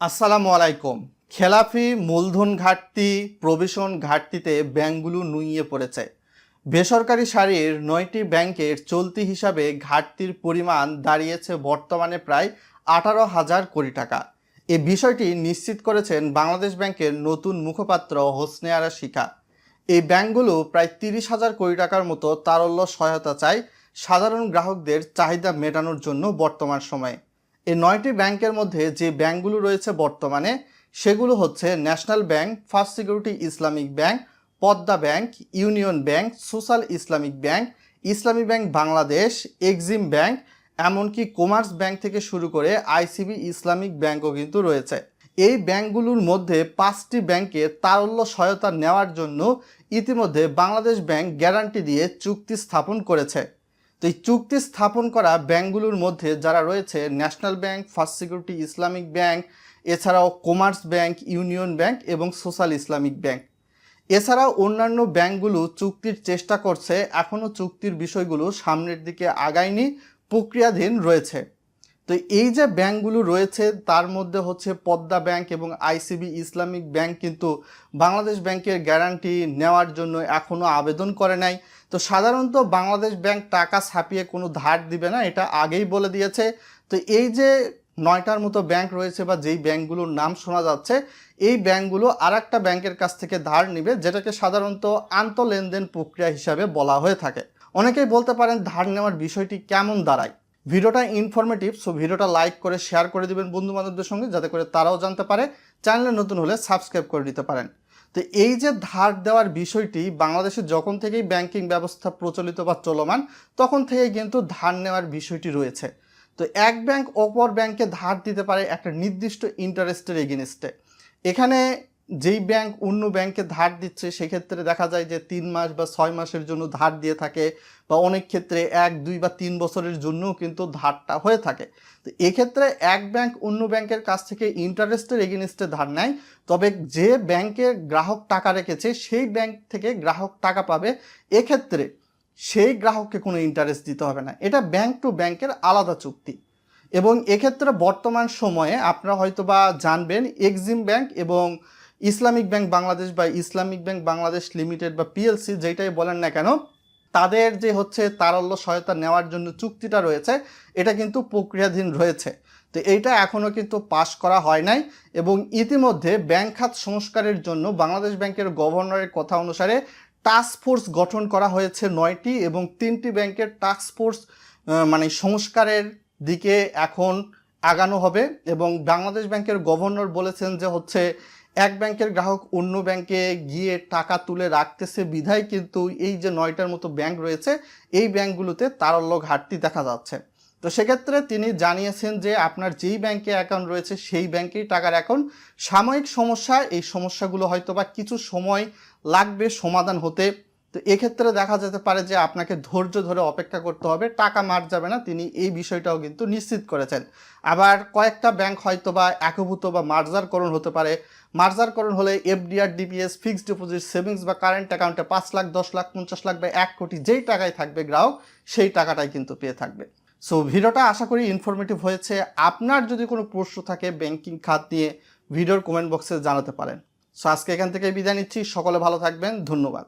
আসসালামু আলাইকুম। খেলাফি মূলধন ঘাটতি, প্রবেশন ঘাটতিতে ব্যাংকগুলো নুইয়ে পড়েছে। বেসরকারি সারির নয়টি ব্যাংকের চলতি হিসাবে ঘাটতির পরিমাণ দাঁড়িয়েছে বর্তমানে প্রায় আঠারো হাজার কোটি টাকা। এ বিষয়টি নিশ্চিত করেছেন বাংলাদেশ ব্যাংকের নতুন মুখপাত্র হোসনে আরা শিখা। এই ব্যাংকগুলো প্রায় তিরিশ হাজার কোটি টাকার মতো তারল্য সহায়তা চায় সাধারণ গ্রাহকদের চাহিদা মেটানোর জন্য বর্তমান সময়ে। এই নয়টি ব্যাংকের মধ্যে যে ব্যাংকগুলো রয়েছে বর্তমানে, সেগুলো হচ্ছে National Bank, First Security Islamic Bank, Padma Bank, Union Bank, Social Islamic Bank, Islami Bank Bangladesh, Exim Bank, এমনকি কমার্স ব্যাংক থেকে শুরু করে আইসিবি ইসলামিক ব্যাংকও কিন্তু রয়েছে। এই ব্যাংকগুলোর মধ্যে পাঁচটি ব্যাংকে তারল্য সহায়তা নেওয়ার জন্য ইতিমধ্যে বাংলাদেশ ব্যাংক গ্যারান্টি দিয়ে চুক্তি স্থাপন করেছে। তো এই চুক্তি স্থাপন করা ব্যাংকগুলোর মধ্যে যারা রয়েছে National Bank First Security Islamic Bank এছাড়াও কমার্স ব্যাংক ইউনিয়ন ব্যাংক এবং সোশ্যাল ইসলামিক ব্যাংক এছাড়াও অন্যান্য ব্যাংকগুলো চুক্তির চেষ্টা করছে, এখনও চুক্তির বিষয়গুলো সামনের দিকে আগায়নি, প্রক্রিয়াধীন রয়েছে। তো এই যে ব্যাংকগুলো রয়েছে, তার মধ্যে হচ্ছে পদ্মা ব্যাংক এবং আইসিবি ইসলামিক ব্যাংক কিন্তু বাংলাদেশ ব্যাংকের গ্যারান্টি নেওয়ার জন্য এখনও আবেদন করে নাই। তো সাধারণত বাংলাদেশ ব্যাংক টাকা ছাপিয়ে কোনো ধার দিবে না, এটা আগেই বলে দিয়েছে। তো এই যে নয়টার মতো ব্যাংক রয়েছে বা যেই ব্যাংকগুলোর নাম শোনা যাচ্ছে, এই ব্যাংকগুলো আর একটা ব্যাংকের কাছ থেকে ধার নিবে, যেটাকে সাধারণত আন্ত লেনদেন প্রক্রিয়া হিসাবে বলা হয়ে থাকে। অনেকেই বলতে পারেন ধার নেওয়ার বিষয়টি কেমন দাঁড়ায়। ভিডিওটা ইনফরমেটিভ সো ভিডিওটা লাইক করে শেয়ার করে দিবেন বন্ধু বান্ধবদের সঙ্গে, যাতে করে তারাও জানতে পারে। চ্যানেলে নতুন হলে সাবস্ক্রাইব করে দিতে পারেন। তো এই যে ধার দেওয়ার বিষয়টি, বাংলাদেশে যখন থেকেই ব্যাংকিং ব্যবস্থা প্রচলিত বা চলমান, তখন থেকেই কিন্তু ধার নেওয়ার বিষয়টি রয়েছে। তো এক ব্যাংক অপর ব্যাংকে ধার দিতে পারে একটা নির্দিষ্ট ইন্টারেস্টের এগেনস্টে এখানে যেই ব্যাংক অন্য ব্যাংকে ধার দিচ্ছে, সেক্ষেত্রে দেখা যায় যে তিন মাস বা ছয় মাসের জন্য ধার দিয়ে থাকে বা অনেক ক্ষেত্রে এক, দুই বা তিন বছরের জন্যও কিন্তু ধারটা হয়ে থাকে। তো এক্ষেত্রে এক ব্যাংক অন্য ব্যাংকের কাছ থেকে ইন্টারেস্টের এগেনস্টে ধার নেয়, তবে যে ব্যাংকে গ্রাহক টাকা রেখেছে, সেই ব্যাংক থেকে গ্রাহক টাকা পাবে। এক্ষেত্রে সেই গ্রাহককে কোনো ইন্টারেস্ট দিতে হবে না। এটা ব্যাংক টু ব্যাংকের আলাদা চুক্তি। এবং এক্ষেত্রে বর্তমান সময়ে আপনারা হয়তো বা জানবেন, এক্সিম ব্যাংক এবং ইসলামিক ব্যাংক বাংলাদেশ বা ইসলামিক ব্যাংক বাংলাদেশ লিমিটেড বা পিএলসি যেটাই বলেন না কেন, তাদের যে হচ্ছে তারল্য সহায়তা নেওয়ার জন্য চুক্তিটা রয়েছে, এটা কিন্তু প্রক্রিয়াধীন রয়েছে। তো এইটা এখনও কিন্তু পাশ করা হয় নাই এবং ইতিমধ্যে ব্যাংক খাত সংস্কারের জন্য বাংলাদেশ ব্যাংকের গভর্নরের কথা অনুসারে টাস্ক ফোর্স গঠন করা হয়েছে নয়টি এবং তিনটি ব্যাংকের টাস্ক ফোর্স মানে সংস্কারের দিকে এখন আগানো হবে এবং বাংলাদেশ ব্যাংকের গভর্নর বলেছেন যে হচ্ছে এক ব্যাংকের গ্রাহক অন্য ব্যাংকে গিয়ে টাকা তুলে রাখতেছে বিধায় কিন্তু এই যে নয়টার মতো ব্যাংক রয়েছে, এই ব্যাংকগুলোতে তারল্য ঘাটতি দেখা যাচ্ছে। তো সেক্ষেত্রে তিনি জানিয়েছেন যে আপনার যেই ব্যাংকে অ্যাকাউন্ট রয়েছে সেই ব্যাংকেই টাকার অ্যাকাউন্ট সাময়িক সমস্যা, এই সমস্যাগুলো হয়তো বা কিছু সময় লাগবে সমাধান হতে। তো এক্ষেত্রে দেখা যেতে পারে যে আপনাকে ধৈর্য ধরে অপেক্ষা করতে হবে, টাকা মার যাবে না, তিনি এই বিষয়টাও কিন্তু নিশ্চিত করেছেন। আবার কয়েকটা ব্যাংক হয়তো বা একভূত বা মার্জারকরণ হতে পারে। মার্জারকরণ হলে FDR DPS fixed deposit savings বা কারেন্ট অ্যাকাউন্টে পাঁচ লাখ, দশ লাখ, পঞ্চাশ লাখ বা এক কোটি যেই টাকায় থাকবে গ্রাহক, সেই টাকাটাই কিন্তু পেয়ে থাকবে। সো ভিডিওটা আশা করি ইনফরমেটিভ হয়েছে। আপনার যদি কোনো প্রশ্ন থাকে ব্যাংকিং খাত নিয়ে, ভিডিওর কমেন্ট বক্সে জানাতে পারেন। সো আজকে এখান থেকে বিদায় নিচ্ছি। সকলে ভালো থাকবেন। ধন্যবাদ।